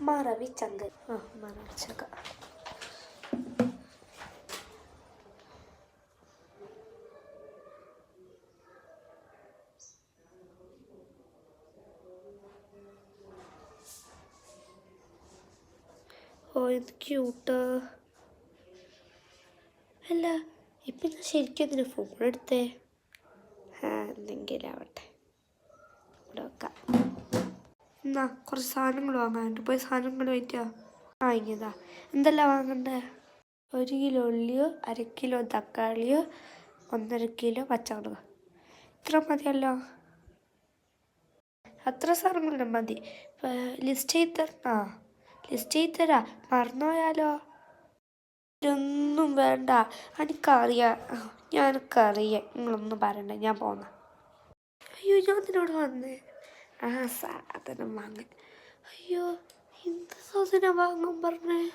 മറവിച്ചങ്ക്. ആ മറവിച്ചങ്ക. ഓ ഇത് ക്യൂട്ട് അല്ല ഇപ്പം ഞാൻ ശരിക്കും ഇതിന് ഫോൺ എടുത്തേ? ആ എന്തെങ്കിലും ആവട്ടെ. ഇവിടെ വെക്കാം. എന്നാ കുറച്ച് സാധനങ്ങൾ വാങ്ങാനുണ്ട്. പോയി സാധനങ്ങൾ വാങ്ങിക്കാ. വാങ്ങിയതാ എന്തെല്ലാം വാങ്ങണ്ടേ? ഒരു കിലോ ഉള്ളിയോ അര കിലോ തക്കാളിയോ ഒന്നര കിലോ പച്ചമുളക്. ഇത്ര മതിയല്ലോ. അത്ര സാധനങ്ങളുണ്ട് മതി. ലിസ്റ്റ് ചെയ്ത് ആ ലിസ്റ്റ് ചെയ്ത് തരാ. മറന്നുപോയാലോ? ഇതൊന്നും വേണ്ട. എനിക്കറിയാം. ഞാനൊക്കറിയാം നിങ്ങളൊന്നും പറയണ്ട. ഞാൻ പോന്ന. അയ്യോ ഞാൻ നിന്നോട് വന്നേ? ആ സാധനം വാങ്ങാൻ. അയ്യോ എന്ത് സാധനം വാങ്ങാൻ പറഞ്ഞേ?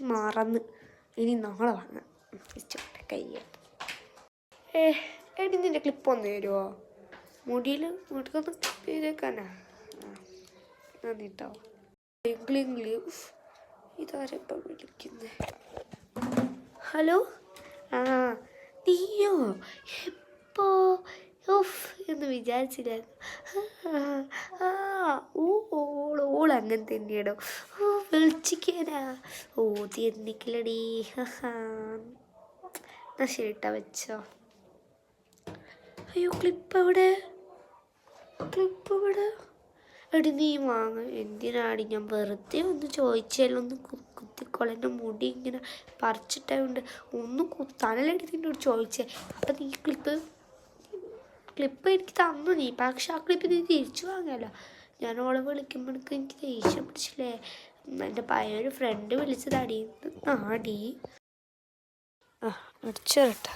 മറന്ന്. ഇനി നാളെ വാങ്ങാം. ഇച്ചോട്ടെ കയ്യായിട്ട് ഏ എടി നിന്റെ ക്ലിപ്പ് ഒന്ന് തരുമോ മുടിയിൽ മുടിക്കൊന്ന് ക്ലിപ്പ് ചെയ്തേക്കാനാ? ആ നന്ദി കേട്ടോ ഇംഗ്ലിംഗ്ലി ഇതാരപ്പം വിളിക്കുന്നേ? ഹലോ? ആ നീയോ? എപ്പോ ഉഫ് എന്ന് വിചാരിച്ചില്ലായിരുന്നു. ആ ഓ ഓൾ അങ്ങനെ തന്നെയാണോ ഓ വിളിച്ചിക്കാനാ. ഓ തീർന്നിക്കില്ലടി എന്നാ ശരി വെച്ചോ. അയ്യോ ക്ലിപ്പ് അവിടെ ക്ലിപ്പ് അവിടെ എടി നീ വാങ്ങ. എന്തിനാടി ഞാൻ വെറുതെ ഒന്ന് ചോദിച്ചാലും ഒന്ന് കുത്തിക്കോളെ എന്റെ മുടി ഇങ്ങനെ പറിച്ചിട്ടുണ്ട് ഒന്ന് നിന്നോട് ചോദിച്ചേ. അപ്പം നീ ക്ലിപ്പ് ക്ലിപ്പ് എനിക്ക് തന്നു നീ. പക്ഷെ ആ ക്ലിപ്പ് നീ തിരിച്ചു വാങ്ങിയല്ലോ. ഞാൻ ഓളെ വിളിക്കുമ്പോഴേക്ക് എനിക്ക് ദേഷ്യം പിടിച്ചില്ലേ? എന്റെ പഴയൊരു ഫ്രണ്ട് വിളിച്ചതാടി. ആടി. ആ അടിച്ചു തരട്ടെ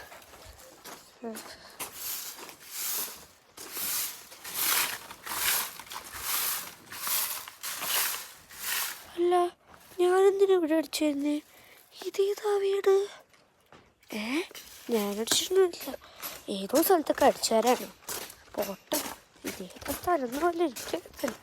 അല്ല ഞാനെന്തിനാ ഇവിടെ അടിച്ചിരുന്നേ? ഇതേതാ വീട്? ഏ ഞാൻ അടിച്ചിട്ടൊന്നുമില്ല. ഏതോ സ്ഥലത്തൊക്കെ അടിച്ചാരാണ് പോട്ടെ ഇതേതാ സ്ഥലം എന്നല്ല എനിക്കറിയത്തില്ല